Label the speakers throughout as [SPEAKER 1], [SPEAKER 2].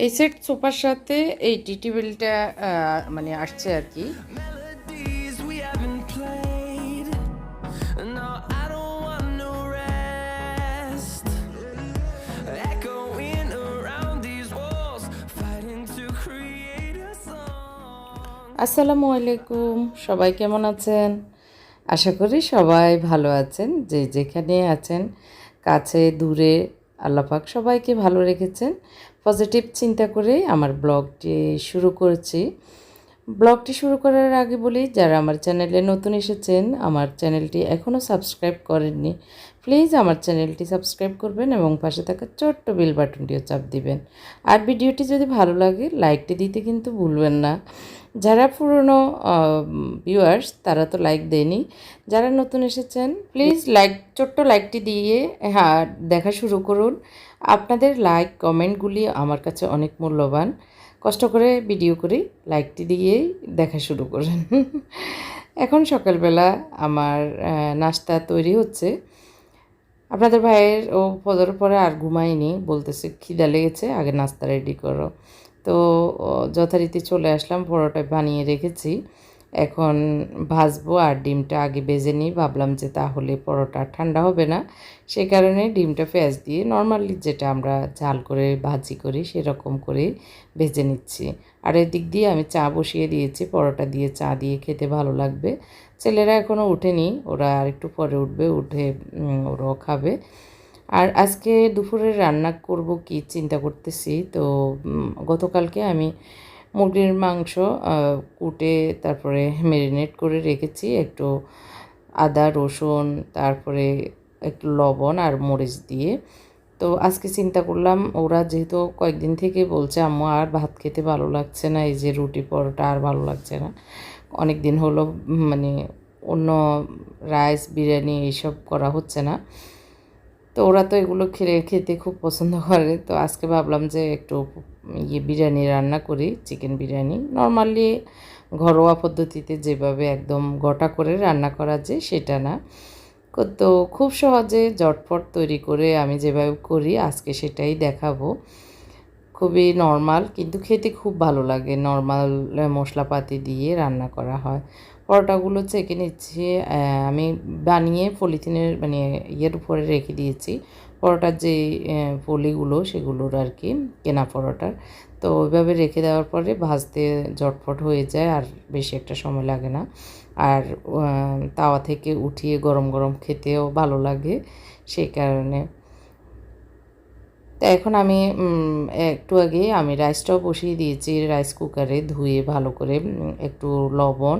[SPEAKER 1] এই সেট সোফার সাথে এই টি টেবিলটা মানে আসছে আর কি। আসসালামু আলাইকুম সবাই কেমন আছেন? আশা করি সবাই ভালো আছেন। যে যেখানে আছেন কাছে দূরে আল্লাপাক সবাইকে ভালো রেখেছেন। পজিটিভ চিন্তা করে আমার ব্লগটি শুরু করছি। ব্লগটি শুরু করার আগে বলি, যারা আমার চ্যানেলে নতুন এসেছেন, আমার চ্যানেলটি এখনও সাবস্ক্রাইব করেননি প্লিজ আমার চ্যানেলটি সাবস্ক্রাইব করবেন এবং পাশে থাকা ছোট্ট বেল বাটনটিও চাপ দিবেন। আর ভিডিওটি যদি ভালো লাগে লাইকটি দিতে কিন্তু ভুলবেন না। যারা পুরনো ভিউয়ার্স তারা তো লাইক দেয়নি। যারা নতুন এসেছেন প্লিজ লাইক ছোট্ট লাইকটি দিয়ে হ্যাঁ দেখা শুরু করুন। আপনাদের লাইক কমেন্টগুলি আমার কাছে অনেক মূল্যবান। কষ্ট করে ভিডিও করি লাইকটি দিয়েই দেখা শুরু করেন। এখন সকালবেলা আমার নাস্তা তৈরি হচ্ছে। আপনাদের ভাইয়ের ও ফজর পরে আর ঘুমায়নি, বলতেছে খিদা লেগেছে, আগে নাস্তা রেডি করো। তো যথারীতি চলে আসলাম, পরোটা বানিয়ে রেখেছি। এখন ভাজবো আর ডিমটা আগে বেজে নিই। ভাবলাম যে তাহলে পরোটা ঠান্ডা হবে না। সেই কারণে ডিমটা পেঁয়াজ দিয়ে নর্মালি যেটা আমরা ঝাল করে ভাজি করি, সেরকম করে ভেজে নিচ্ছি। আর এদিক দিয়ে আমি চা বসিয়ে দিয়েছি। পরোটা দিয়ে চা দিয়ে খেতে ভালো লাগবে। ছেলেরা এখনও উঠেনি। ওরা আর একটু পরে উঠবে, উঠে ওরাও খাবে। আর আজকে দুপুরে রান্না করব কি চিন্তা করতেছি, তো গতকালকে আমি মুরগির মাংস কুটে তারপরে ম্যারিনেট করে রেখেছি, একটু আদা, রসুন, তারপরে একটু লবণ আর মরিচ দিয়ে। তো আজকে চিন্তা করলাম, ওরা যেহেতু কয়েকদিন থেকে বলছে, আম্মু, আর ভাত খেতে ভালো লাগছে না, এই যে রুটি পরোটা আর ভালো লাগছে না। অনেক দিন হলো মানে অন্য রাইস, বিরিয়ানি, এইসব করা হচ্ছে না। তো ওরা তো এগুলো খেলে খেতে খুব পছন্দ করে। তো আজকে ভাবলাম যে একটু ইয়ে বিরিয়ানি রান্না করি চিকেন বিরিয়ানি। নর্মালি ঘরোয়া পদ্ধতিতে যেভাবে একদম গোটা করে রান্না করা যায় সেটা না। তো খুব সহজে জটপট তৈরি করে আমি যেভাবে করি আজকে সেটাই দেখাবো। খুবই নর্মাল কিন্তু খেতে খুব ভালো লাগে। নর্মাল মশলাপাতি দিয়ে রান্না করা হয়। পরোটাগুলো চেকে নিচ্ছি আমি বানিয়ে পলিথিনের মানে ইয়ের উপরে রেখে দিয়েছি। পরোটার যে পলিগুলো সেগুলোর আর কি, কেনা পরোটার। তো ওইভাবে রেখে দেওয়ার পরে ভাজতে জটফট হয়ে যায়, আর বেশি একটা সময় লাগে না। আর তাওয়া থেকে উঠিয়ে গরম গরম খেতেও ভালো লাগে সেই কারণে। তো এখন আমি একটু আগে আমি রাইসটাও বসিয়ে দিয়েছি রাইস কুকারে ধুয়ে ভালো করে একটু লবণ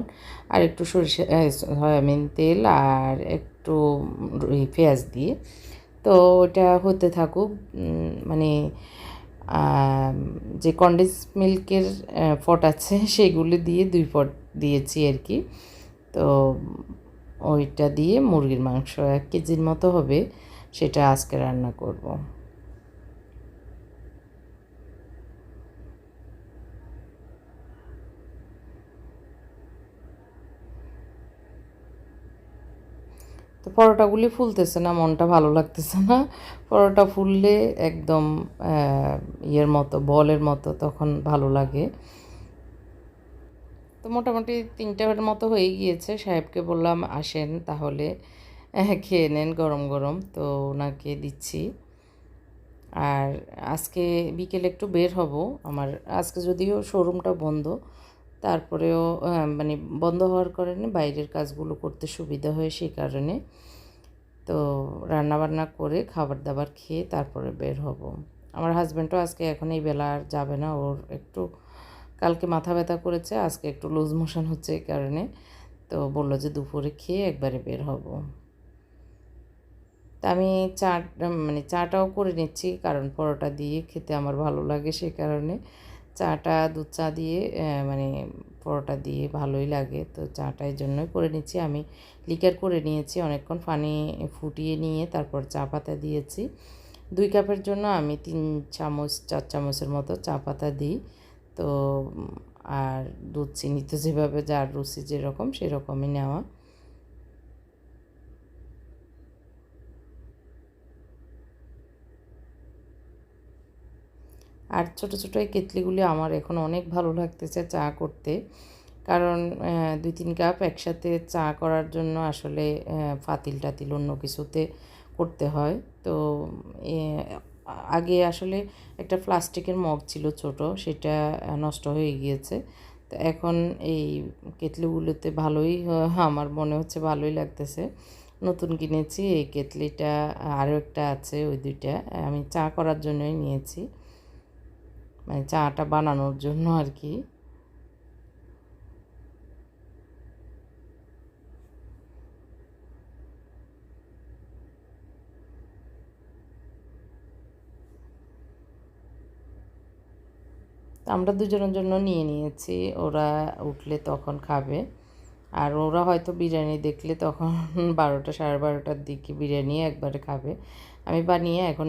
[SPEAKER 1] আর একটু সরিষা সয়াবিন তেল আর একটু পেঁয়াজ দিয়ে। তো ওটা হতে থাকুক মানে যে কন্ডেন্স মিল্কের ফট আছে সেগুলি দিয়ে দুই ফট দিয়েছি আর কি। তো ওইটা দিয়ে মুরগির মাংস এক কেজির মতো হবে, সেটা আজকে রান্না করব। তো পরোটাগুলি ফুলতেছে না, মনটা ভালো লাগতেছে না। পরোটা ফুললে একদম ইয়ের মতো, বলের মতো তখন ভালো লাগে। তো মোটামুটি তিনটার মতো হয়ে গিয়েছে। সাহেবকে বললাম, আসেন তাহলে খেয়ে নেন গরম গরম। তো ওনাকে দিচ্ছি। আর আজকে বিকেলে একটু বের হব। আমার, আজকে যদিও শোরুমটা বন্ধ তারপরেও মানে বন্ধ হওয়ার কারণে বাইরের কাজগুলো করতে সুবিধা হয় সেই কারণে। তো রান্না বান্না করে খাবার দাবার খেয়ে তারপরে বের হব। আমার হাজব্যান্ডও আজকে এখন এই বেলা আর যাবে না, ওর একটু কালকে মাথা ব্যথা করেছে, আজকে একটু লুজ মোশন হচ্ছে এই কারণে। তো বলল যে দুপুরে খেয়ে একবারে বের হব। তা আমি চা মানে চাটাও করে নিচ্ছি, কারণ পরোটা দিয়ে খেতে আমার ভালো লাগে সেই কারণে। চাটা, দুধ চা দিয়ে মানে পরোটা দিয়ে ভালোই লাগে। তো চাটা এই জন্যই করে নিচ্ছি। আমি লিকার করে নিয়েছি, অনেকক্ষণ পানি ফুটিয়ে নিয়ে তারপর চা পাতা দিয়েছি। দুই কাপের জন্য আমি তিন চামচ, চার চামচের মতো চা পাতা দিই। তো আর দুধ চিনি তো যেভাবে, যার রুচি যেরকম, সেরকমই নেওয়া। আর ছোট, ছোটো এই কেতলিগুলি আমার এখন অনেক ভালো লাগতেছে চা করতে। কারণ দুই, তিন কাপ একসাথে চা করার জন্য আসলে ফাতিল টাতিল অন্য কিছুতে করতে হয়। তো আগে আসলে একটা প্লাস্টিকের মগ ছিল ছোট, সেটা নষ্ট হয়ে গিয়েছে। তো এখন এই কেতলিগুলোতে ভালোই, আমার মনে হচ্ছে ভালোই লাগতেছে। নতুন কিনেছি, এই কেতলিটা আরও একটা আছে, ওই দুইটা, আমি চা করার জন্যই নিয়েছি। মানে চাটা বানানোর জন্য আর কি। আমরা দুজনের জন্য নিয়ে নিয়েছি, ওরা উঠলে তখন খাবে। আর ওরা হয়তো বিরিয়ানি দেখলে তখন বারোটা সাড়ে বারোটার দিকে বিরিয়ানি একবারে খাবে। আমি বানিয়ে এখন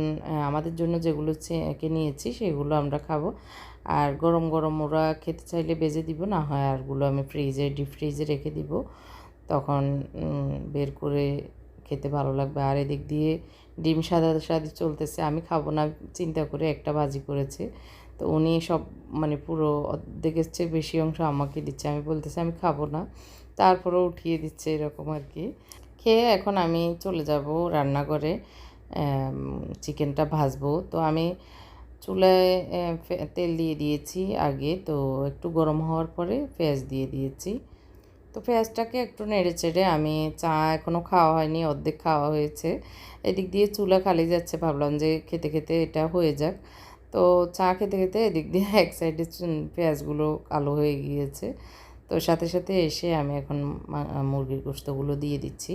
[SPEAKER 1] আমাদের জন্য যেগুলো কে নিয়েছি সেগুলো আমরা খাব। আর গরম গরম ওরা খেতে চাইলে বেজে দিব, না হয় আরগুলো আমি ফ্রিজে, ডিপ ফ্রিজে রেখে দিব। তখন বের করে খেতে ভালো লাগবে। আর এদিক দিয়ে ডিম সাদা সাদি চলতেছে, আমি খাব না, চিন্তা করে একটা ভাজি করেছে। তো উনি সব মানে পুরো চেয়ে বেশি অংশ আমাকে দিচ্ছে। আমি বলতেছি, আমি খাব না। তারপরে উঠিয়ে দিচ্ছে এরকম আর কি। খেয়ে এখন আমি চলে যাব রান্নাঘরে। চিকেনটা ভাজবো। তো আমি চুলায় তেল দিয়ে দিয়েছি আগে। তো একটু গরম হওয়ার পরে পেঁয়াজ দিয়ে দিয়েছি। তো পেঁয়াজটাকে একটু নেড়ে চেড়ে আমি চা এখনও খাওয়া হয়নি, অর্ধেক খাওয়া হয়েছে। এদিক দিয়ে চুলা খালি যাচ্ছে, ভাবলাম যে খেতে খেতে এটা হয়ে যাক। তো চা খেতে খেতে এদিক দিয়ে এক সাইডে পেঁয়াজগুলো কালো হয়ে গিয়েছে। তো সাথে সাথে এসে আমি এখন মুরগির গোস্তগুলো দিয়ে দিচ্ছি।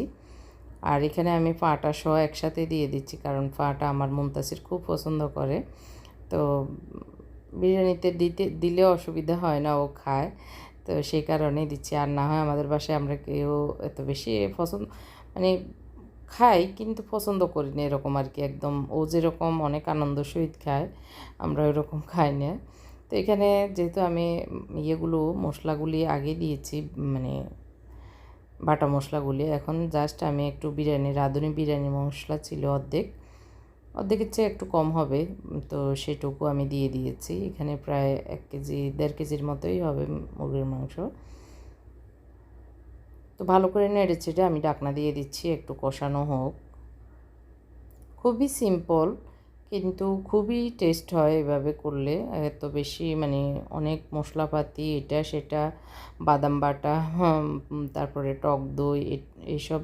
[SPEAKER 1] আর এখানে আমি পাটা সহ একসাথে দিয়ে দিচ্ছি, কারণ পাটা আমার মুনতাসির খুব পছন্দ করে। তো বিরিয়ানিতে দিতে দিলে অসুবিধা হয় না, ও খায়। তো সেই কারণেই দিচ্ছি। আর না হয় আমাদের বাসায় আমরা কেউ এত বেশি পছন্দ মানে খাই, কিন্তু পছন্দ করি না এরকম আর কি। একদম ও যেরকম অনেক আনন্দ সহিত খায়, আমরা ওইরকম খাই না। তো এখানে যেহেতু আমি ইয়েগুলো, মশলাগুলি আগে দিয়েছি মানে বাটা মশলাগুলি। এখন জাস্ট আমি একটু বিরিয়ানি, রাঁধুনি বিরিয়ানি মশলা ছিল অর্ধেক। অর্ধেকের চেয়ে একটু কম হবে, তো সেটুকু আমি দিয়ে দিয়েছি। এখানে প্রায় এক কেজি, দেড় কেজির মতোই হবে মুরগির মাংস। তো ভালো করে নেড়ে চেড়ে আমি ডাকনা দিয়ে দিচ্ছি, একটু কষানো হোক। খুবই সিম্পল কিন্তু খুবই টেস্ট হয় এভাবে করলে। এত বেশি মানে অনেক মশলাপাতি, এটা, সেটা, বাদাম বাটা তারপরে টক দই, এ- এইসব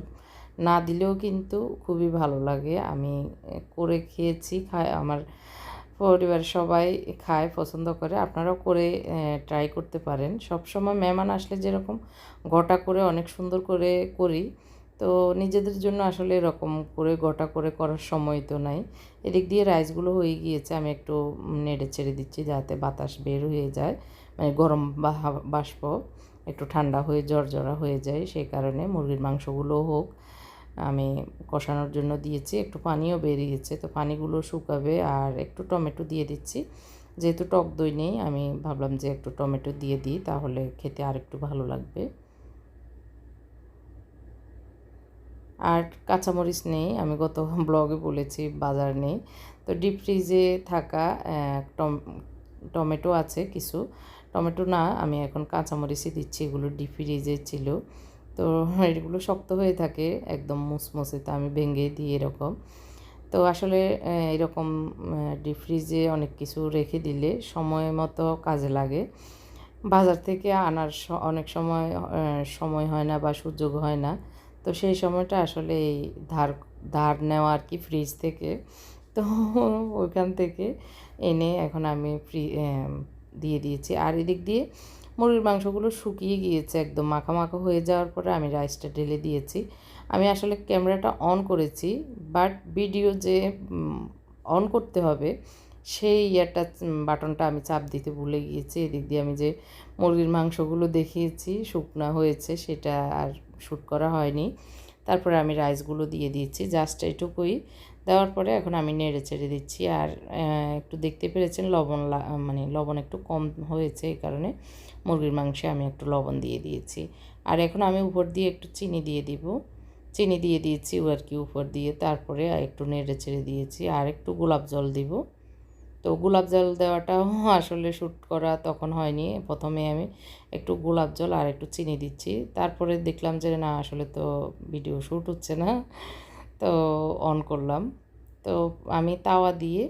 [SPEAKER 1] না দিলেও কিন্তু খুবই ভালো লাগে। আমি করে খেয়েছি খাই আমার পরিবারের সবাই খায়, পছন্দ করে। আপনারাও করে ট্রাই করতে পারেন। সব সময় মেহমান আসলে যেরকম গোটা করে অনেক সুন্দর করে করি। তো নিজেদের জন্য আসলে এরকম করে গোটা করে করার সময় তো নাই। এদিক দিয়ে রাইসগুলো হয়ে গিয়েছে, আমি একটু নেড়ে ছেড়ে দিচ্ছি যাতে বাতাস বের হয়ে যায় মানে গরম বাষ্প একটু ঠান্ডা হয়ে জর্জরা হয়ে যায়, সেই কারণে মুরগির মাংসগুলো হোক, আমি কষানোর জন্য দিয়েছি, একটু পানিও বেরিয়েছে, তো পানিগুলো শুকাবে আর একটু টমেটো দিয়ে দিচ্ছি। যেহেতু টক দই নেই, আমি ভাবলাম যে একটু টমেটো দিয়ে দিই, তাহলে খেতে আর একটু ভালো লাগবে। আর কাঁচামরিচ নেই, আমি গত ব্লগে বলেছি, বাজার নেই। তো ডিপ ফ্রিজে থাকা টম- টমেটো আছে কিছু। টমেটো না, আমি এখন কাঁচামরিচই দিচ্ছি, এগুলো ডিপ ফ্রিজে ছিল। তো এগুলো শক্ত হয়ে থাকে, একদম মুসমুসে, তো আমি ভেঙে দিই এরকম। তো আসলে এরকম ডিপ ফ্রিজে অনেক কিছু রেখে দিলে সময় মতো কাজে লাগে। বাজার থেকে আনার অনেক সময় সময় হয় না বা সুযোগ হয় না। তো সেই সময়টা আসলে এই ধার ধার নেওয়া আর কি ফ্রিজ থেকে। তো ওইখান থেকে এনে এখন আমি ফ্রি দিয়ে দিয়েছি। আর এদিক দিয়ে মুরগির মাংসগুলো শুকিয়ে গিয়েছে একদম। মাখা মাখা হয়ে যাওয়ার পরে আমি রাইসটা ঢেলে দিয়েছি। আমি আসলে ক্যামেরাটা অন করেছি বাট ভিডিও যে অন করতে হবে, সেই ইয়েটা বাটনটা আমি চাপ দিতে ভুলে গিয়েছি। এদিক দিয়ে আমি যে মুরগির মাংসগুলো দেখিয়েছি, শুকনা হয়েছে, সেটা আর শ্যুট করা হয়নি। তারপরে আমি রাইসগুলো দিয়ে দিয়েছি জাস্ট এটুকুই। দেওয়ার পরে এখন আমি নেড়ে চেড়ে দিচ্ছি আর একটু দেখতে পেরেছেন লবণ মানে লবণ একটু কম হয়েছে এই কারণে। মুরগির মাংসে আমি একটু লবণ দিয়ে দিয়েছি। আর এখন আমি উপর দিয়ে একটু চিনি দিয়ে দিব। চিনি দিয়ে দিয়েছি আর কি উপর দিয়ে। তারপরে একটু নেড়ে চেড়ে দিয়েছি আর একটু গোলাপ জল দিব। তো গোলাপ জল দেওয়াটাও আসলে শ্যুট করা তখন হয়নি। প্রথমে আমি একটু গোলাপ জল আর একটু চিনি দিচ্ছি। তারপরে দেখলাম যে, না, আসলে তো ভিডিও শ্যুট হচ্ছে না। তো অন করলাম। তো আমি তাওয়া দিয়ে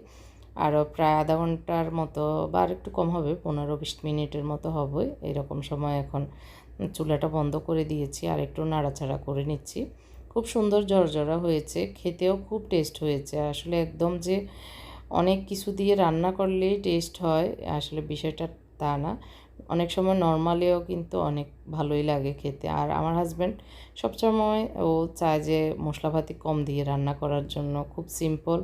[SPEAKER 1] আরও প্রায় আধা ঘণ্টার মতো বা আর একটু কম হবে পনেরো বিশ মিনিটের মতো হবে। এরকম সময় এখন চুলাটা বন্ধ করে দিয়েছি আর একটু নাড়াচাড়া করে নিচ্ছি। খুব সুন্দর জর্জরা হয়েছে, খেতেও খুব টেস্ট হয়েছে। আসলে একদম যে অনেক কিছু দিয়ে রান্না করলেই টেস্ট হয়, আসলে বিষয়টা তা না। অনেক সময় নর্মালিও কিন্তু অনেক ভালোই লাগে খেতে। আর আমার হাজব্যান্ড সবসময় ও চায় যে মশলাপাতি কম দিয়ে রান্না করার জন্য, খুব সিম্পল।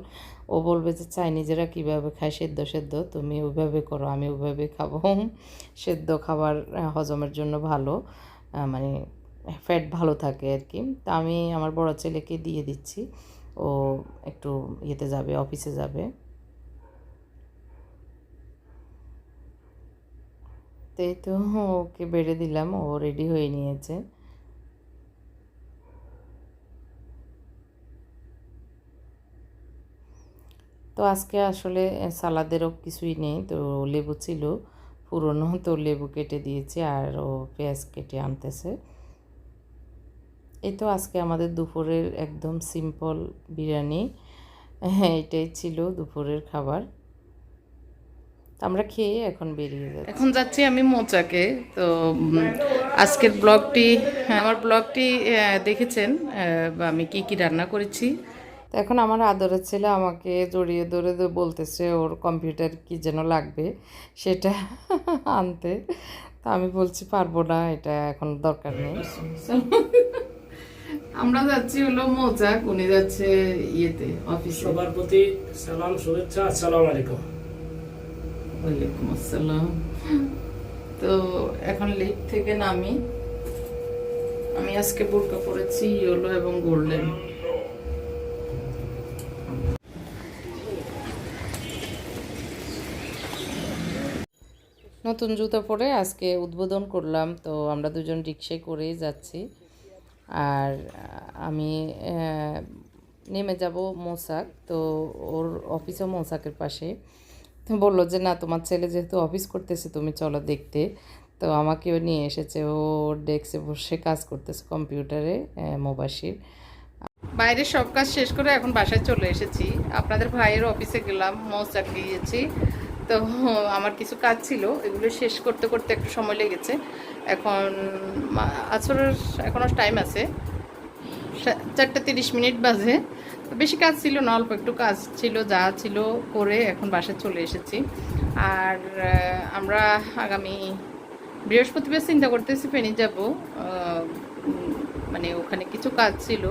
[SPEAKER 1] ও বলবে যে, চাই নিজেরা কীভাবে খায়? সেদ্ধ সেদ্ধ। তুমি ওইভাবে করো, আমি ওইভাবে খাব। সেদ্ধ খাবার হজমের জন্য ভালো মানে ফ্যাট ভালো থাকে আর কি। তা আমি আমার বড় ছেলেকে দিয়ে দিচ্ছি। ও একটু ইয়েতে যাবে, অফিসে যাবে। তো এই তো ওকে বেড়ে দিলাম, ও রেডি হয়ে নিয়েছে। তো আজকে আসলে সালাদেরও কিছুই নেই, তো লেবু ছিল, পুরনো, তো লেবু কেটে দিয়েছি, আর ও পেঁয়াজ কেটে আনতেছে। এই তো আজকে আমাদের দুপুরের একদম সিম্পল বিরিয়ানি হ্যাঁ এটাই ছিল দুপুরের খাবার। তো আমরা খেয়ে এখন বেরিয়ে যাচ্ছি। এখন যাচ্ছি আমি মোচাকে। তো আজকের ব্লগটি আমার ব্লগটি দেখেছেন আমি কি কি রান্না করেছি। তো এখন আমার আদরের ছেলে আমাকে জড়িয়ে ধরে ধরে বলতেছে ওর কম্পিউটার কি যেন লাগবে সেটা আনতে। তো আমি বলছি পারব না এটা এখন দরকার নেই। আমরা যাচ্ছি হলো মোচাক উনি যাচ্ছে ইয়েতে অফিসে।
[SPEAKER 2] সবার প্রতি সালাম শুভেচ্ছা আসসালামু আলাইকুম।
[SPEAKER 1] ওয়ালাইকুম আসসালাম তো এখন লিফট থেকে নামি। আমি আজকে বোরকা পরেছি ইয়েলো এবং গোল্ডেন। নতুন জুতো পরে আজকে উদ্বোধন করলাম, তো আমরা দুজন রিক্সায় করেই যাচ্ছি। আর আমি নেমে যাব মোসাক, তো ওর অফিসও মোসাকের পাশে। বলল যে, না, তোমার ছেলে যেহেতু অফিস করতেছে, তুমি চলো দেখতে। তো আমাকেও নিয়ে এসেছে, ও ডেস্কে বসে কাজ করতেছে কম্পিউটারে মোবাসির বাইরের সব কাজ শেষ করে এখন বাসায় চলে এসেছি। আপনাদের ভাইয়ের অফিসে গেলাম মৌচাক গিয়েছি তো আমার কিছু কাজ ছিল, এগুলো শেষ করতে করতে একটু সময় লেগেছে। এখন আসরের এখনও টাইম আছে। চারটে তিরিশ মিনিট বাজে। বেশি কাজ ছিল না, অল্প একটু কাজ ছিল, যা ছিল করে এখন বাসায় চলে এসেছি। আর আমরা আগামী বৃহস্পতিবার চিন্তা করতেছি ফেনি যাব। মানে ওখানে কিছু কাজ ছিল।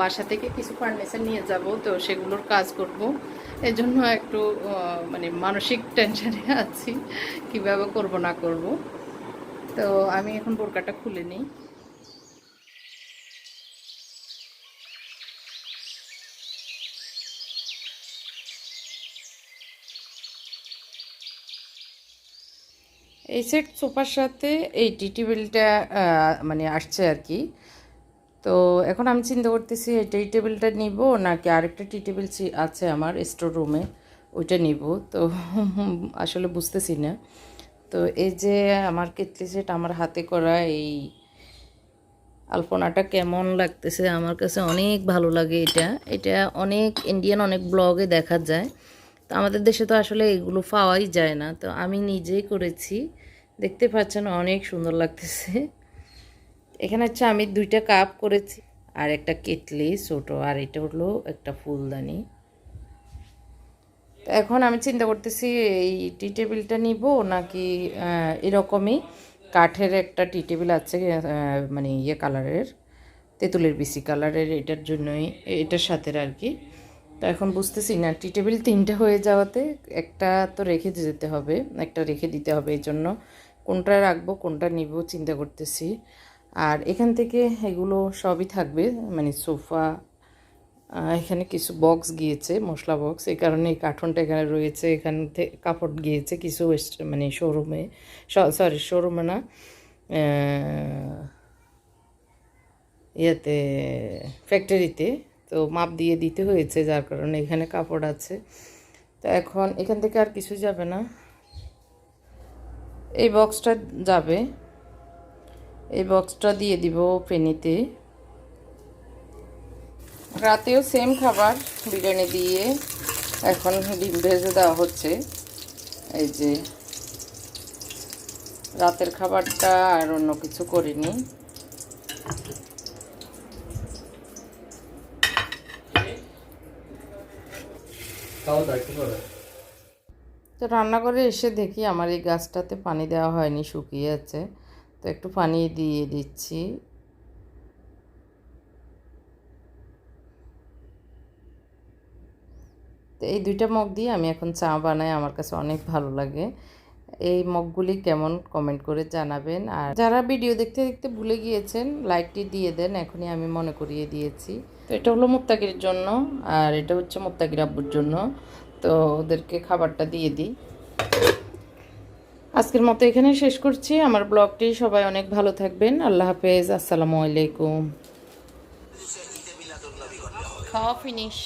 [SPEAKER 1] বাসা থেকে কিছু ফার্নিচার নিয়ে যাব, তো সেগুলোর কাজ করব। জন্য একটু মানে মানসিক টেনশনে আছি, কীভাবে করব না করব। তো আমি এখন বোরকাটা খুলে নিই। এই সেট সোফার সাথে এই টি টেবিলটা মানে আসছে আর কি। তো এখন আমি চিন্তা করতেছি, এই টি টেবিলটা নিব নাকি আরেকটা টি টেবিল আছে আমার স্টোর রুমে ওইটা নিব। তো আসলে বুঝতেছি না। তো এই যে আমার কেটলি সেট আমার হাতে করা এই আলপনাটা কেমন লাগতেছে, আমার কাছে অনেক ভালো লাগে এটা। এটা অনেক ইন্ডিয়ান অনেক ব্লগে দেখা যায়। তো আমাদের দেশে তো আসলে এগুলো পাওয়াই যায় না। তো আমি নিজেই করেছি। দেখতে পাচ্ছেন অনেক সুন্দর লাগতেছে। এখানে হচ্ছে আমি দুইটা কাপ করেছি, আর একটা কেটলি ছোটো, আর এটা হলো একটা ফুলদানি। এখন আমি চিন্তা করতেছি, এই টি টেবিলটা নিব নাকি এরকমই কাঠের একটা টি টেবিল আছে মানে ইয়ে কালারের, তেঁতুলের বিসি কালারের, এটার জন্যই, এটার সাথে আর কি। তো এখন বুঝতেছি না, টি টেবিল তিনটা হয়ে যাওয়াতে একটা তো রেখে যেতে হবে, একটা রেখে দিতে হবে এই জন্য। কোনটা রাখব, কোনটা নিব চিন্তা করতেছি। আর এখান থেকে এগুলো সবই থাকবে মানে সোফা এখানে কিছু বক্স গিয়েছে, মশলা বক্স। এই কারণে এই কার্টুনটা এখানে রয়েছে, এখান থেকে কাপড় গিয়েছে কিছু মানে শোরুমে সরি, শোরুমে না ইয়েতে, ফ্যাক্টরিতে। তো মাপ দিয়ে দিতে হয়েছে, যার কারণে এখানে কাপড় আছে। তো এখন এখান থেকে আর কিছু যাবে না। এই বক্সটা যাবে। এই বক্সটা দিয়ে দিব ফেনিতে রাতেও সেম খাবার, বিরিয়ানি দিয়ে এখন ডিম ভেজে দেওয়া হচ্ছে। এই যে, রাতের খাবারটা আর অন্য কিছু করিনি। তো রান্নাঘরে এসে দেখি আমার এই গাছটাতে পানি দেওয়া হয়নি, শুকিয়ে আছে। তো একটু পানি দিয়ে দিচ্ছি। তো এই দুইটা মগ দিয়ে আমি এখন চা বানাই, আমার কাছে অনেক ভালো লাগে। এই মগগুলি কেমন কমেন্ট করে জানাবেন। আর যারা ভিডিও দেখতে দেখতে ভুলে গিয়েছেন লাইকটি দিয়ে দেন এখনই আমি মনে করিয়ে দিয়েছি। তো এটা হলো মুত্তাকির জন্য আর এটা হচ্ছে মুত্তাকির আব্বুর জন্য। তো ওদেরকে খাবারটা দিয়ে দিই। আজকের মতো এখানে শেষ করছি। আমার ব্লগটি সবাই অনেক ভালো থাকবেন। আল্লাহ হাফেজ। আসসালামু আলাইকুম। খাওয়া ফিনিশ